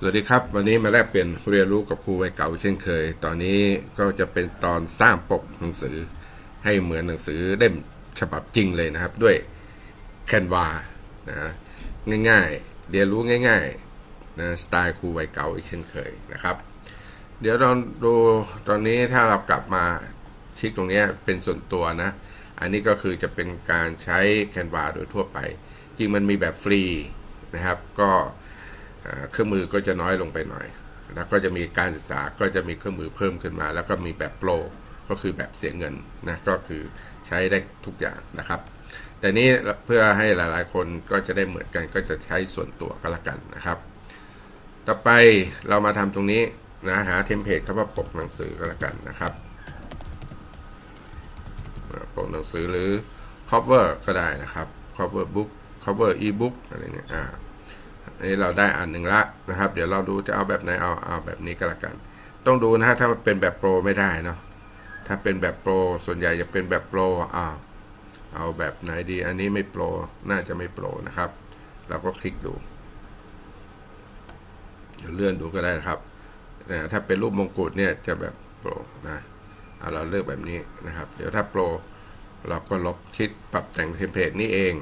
สวัสดีครับ วันนี้มาแลกเปลี่ยนเรียนรู้กับครูวัยเก่าเช่นเคย ตอนนี้ก็จะเป็นตอนสร้างปกหนังสือ ให้เหมือนหนังสือเล่มฉบับจริงเลยนะครับ ด้วยแคนวานะง่ายๆ เรียนรู้ง่ายๆนะสไตล์ครูวัยเก่าอีกเช่นเคยนะครับ เดี๋ยวเราดูตอนนี้ถ้าเรากลับมาคลิกตรงนี้เป็นส่วนตัวนะ อันนี้ก็คือจะเป็นการใช้แคนวาโดยทั่วไป จริงมันมีแบบฟรีนะครับก็ เครื่องมือก็จะน้อยลงไปหน่อย แล้วก็จะมีการศึกษาก็จะมีเครื่องมือเพิ่มขึ้นมา แล้วก็มีแบบโปรก็คือแบบเสียเงินนะก็คือใช้ได้ทุกอย่างนะครับ แต่นี้เพื่อให้หลายๆ คนก็จะได้เหมือนกันก็จะใช้ส่วนตัวก็แล้วกันนะครับ ต่อไปเรามาทำตรงนี้นะหาเทมเพลตคำว่าปกหนังสือก็แล้วกันนะครับปกหนังสือหรือ cover ก็ได้นะครับ cover book cover ebook อะไรเนี่ยอ่า อันนี้เราได้อันหนึ่งละนะครับ เดี๋ยวเราดูจะเอาแบบไหนเอาเอาแบบนี้ก็แล้วกัน ต้องดูนะฮะถ้าเป็นแบบโปรไม่ได้เนาะถ้าเป็นแบบโปรส่วนใหญ่จะเป็นแบบโปรอ่าเอาแบบไหนดี อันนี้ไม่โปรน่าจะไม่โปรนะครับ เราก็คลิกดูเดี๋ยวเลื่อนดูก็ได้นะครับนะถ้าเป็นรูปมงกุฎเนี่ยจะแบบโปรนะเอาเราเลือกแบบนี้นะครับ เดี๋ยวถ้าโปรเราก็ลบคลิกปรับแต่งเทมเพลตนี่เอง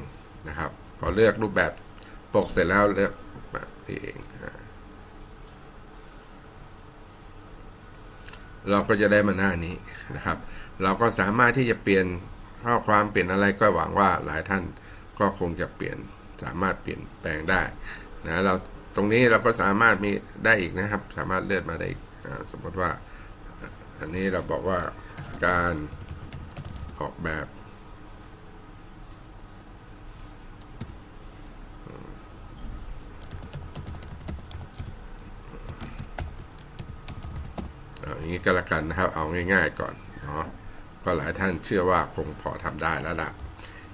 นะครับ พอเลือกรูปแบบ ปกเสร็จแล้วเลือกแบบนี้เองเราก็จะได้มาหน้านี้นะครับ เราก็สามารถที่จะเปลี่ยนข้อความเปลี่ยนอะไรก็หวังว่าหลายท่านก็คงจะเปลี่ยนสามารถเปลี่ยนแปลงได้นะเราตรงนี้เราก็สามารถมีได้อีกนะครับ สามารถเลื่อนมาได้อีกสมมติว่า อันนี้เราบอกว่าการออกแบบ เอาอย่างนี้ก็แล้วกันนะครับ เอาง่าย ๆก่อนเนาะก็หลายท่านเชื่อว่าคงพอทำได้แล้วล่ะ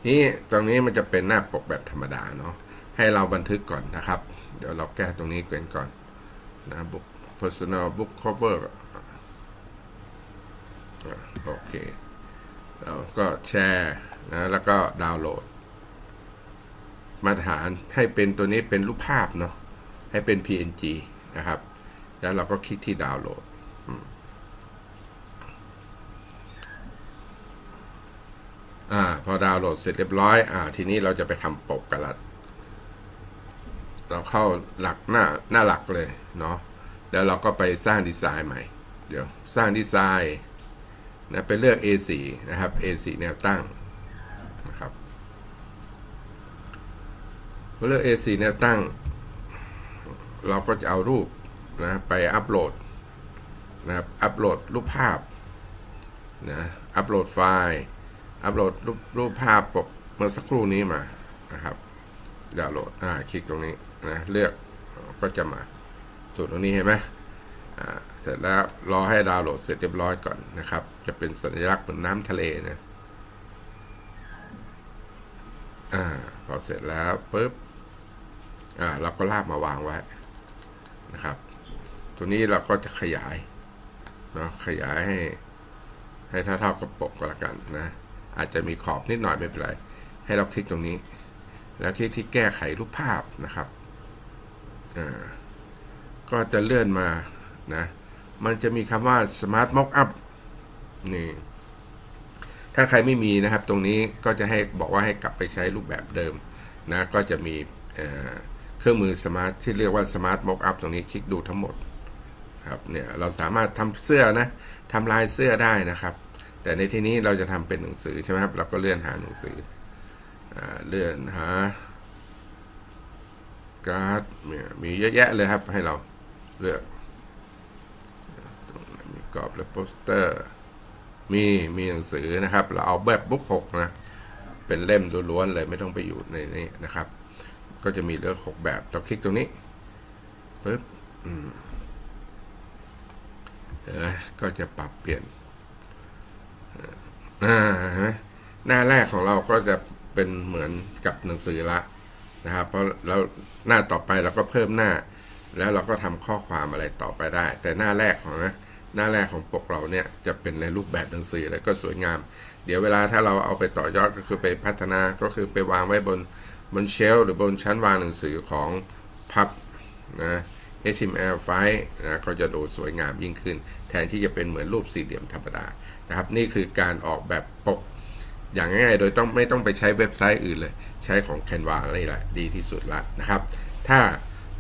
นี่ตรงนี้มันจะเป็นหน้าปกแบบธรรมดาเนาะให้เราบันทึกก่อนนะครับ เดี๋ยวเราแก้ตรงนี้เกันก่อนนะ book personal book cover อโอเคเราก็แชร์นะแล้วก็ดาวน์โหลด มาตรฐานให้เป็นตัวนี้เป็นรูปภาพเนาะให้เป็น PNG นะครับ แล้วเราก็คลิกที่ดาวน์โหลด อ่า พอดาวน์โหลดเสร็จเรียบร้อย อ่า ทีนี้เราจะไปทำปกกันละเราเข้าหลักหน้าหน้าหลักเลยเนาะแล้วเราก็ไปสร้างดีไซน์ใหม่ เดี๋ยวสร้างดีไซน์นะไปเลือก A4 นะครับ A4 แนวตั้งนะครับเลือก A4 แนวตั้ง เราก็จะเอารูปนะไปอัปโหลด นะครับอัปโหลดรูปภาพนะอัปโหลดไฟล์อัปโหลดรูปรูปภาพปกเมื่อสักครู่นี้มานะครับดาวน์โหลดอ่าคลิกตรงนี้นะเลือกก็จะมาสูตรตรงนี้เห็นไหมอ่าเสร็จแล้วรอให้ดาวน์โหลดเสร็จเรียบร้อยก่อนนะครับ จะเป็นสัญลักษณ์เหมือนน้ำทะเลนะอ่าพอเสร็จแล้วปุ๊บอ่าเราก็ลากมาวางไว้นะครับ ตัวนี้เราก็จะขยาย เนาะขยายให้ให้เท่าๆกับปกก็แล้วกันนะ อาจจะมีขอบนิดหน่อยไม่เป็นไร ให้เราคลิกตรงนี้ แล้วคลิกที่แก้ไขรูปภาพนะครับอ่าก็จะเลื่อนมานะ มันจะมีคำว่า Smart Mockup นี่ ถ้าใครไม่มีนะครับ ตรงนี้ก็จะให้บอกว่าให้กลับไปใช้รูปแบบเดิมนะ ก็จะมีเครื่องมือสมาร์ทที่เรียกว่า Smart Mockup ตรงนี้คลิกดูทั้งหมด ครับเนี่ยเราสามารถทำเสื้อนะทำลายเสื้อได้นะครับ แต่ในที่นี้เราจะทำเป็นหนังสือใช่ไหมครับ เราก็เลื่อนหาหนังสืออเลื่อนหาการ์ดเนี่ยมีเยอะแยะเลยครับให้เราเลือกตรงนมีกรอบและโปสเตอร์มีมีหนังสือนะครับ เราเอาแบบบุ๊กหกนะเป็นเล่มล้วนๆเลยไม่ต้องไปอยู่ในนี้นะครับ ก็จะมีเลือกหกแบบเราคลิกตรงนี้ปึ๊บอืม นไหมก็จะปรับเปลี่ยนหน้าแรกของเราก็จะเป็นเหมือนกับหนังสือละนะครับ เพราะแล้วหน้าต่อไปเราก็เพิ่มหน้า แล้วเราก็ทำข้อความอะไรต่อไปได้ แต่หน้าแรกของนะหน้าแรกของปกเราเนี่ยจะเป็นในรูปแบบหนังสือแล้วก็สวยงาม เดี๋ยวเวลาถ้าเราเอาไปต่อยอดก็คือไปพัฒนาก็คือไปวางไว้บนบนเชลหรือบนชั้นวางหนังสือของพับนะ HTML ไฟล์นะก็จะดูสวยงามยิ่งขึ้น แทนที่จะเป็นเหมือนรูปสี่เหลี่ยมธรรมดานะครับ นี่คือการออกแบบปกอย่างง่ายๆ โดยต้องไม่ต้องไปใช้เว็บไซต์อื่นเลย ใช้ของ Canva นี่แหละดีที่สุดละนะครับ ถ้า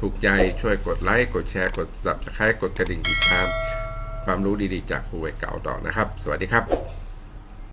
ถูกใจช่วยกดไลค์กดแชร์กด Subscribe กดกระดิ่งติดตาม ความรู้ดีๆ จากครูไวเก่าต่อนะครับ สวัสดีครับ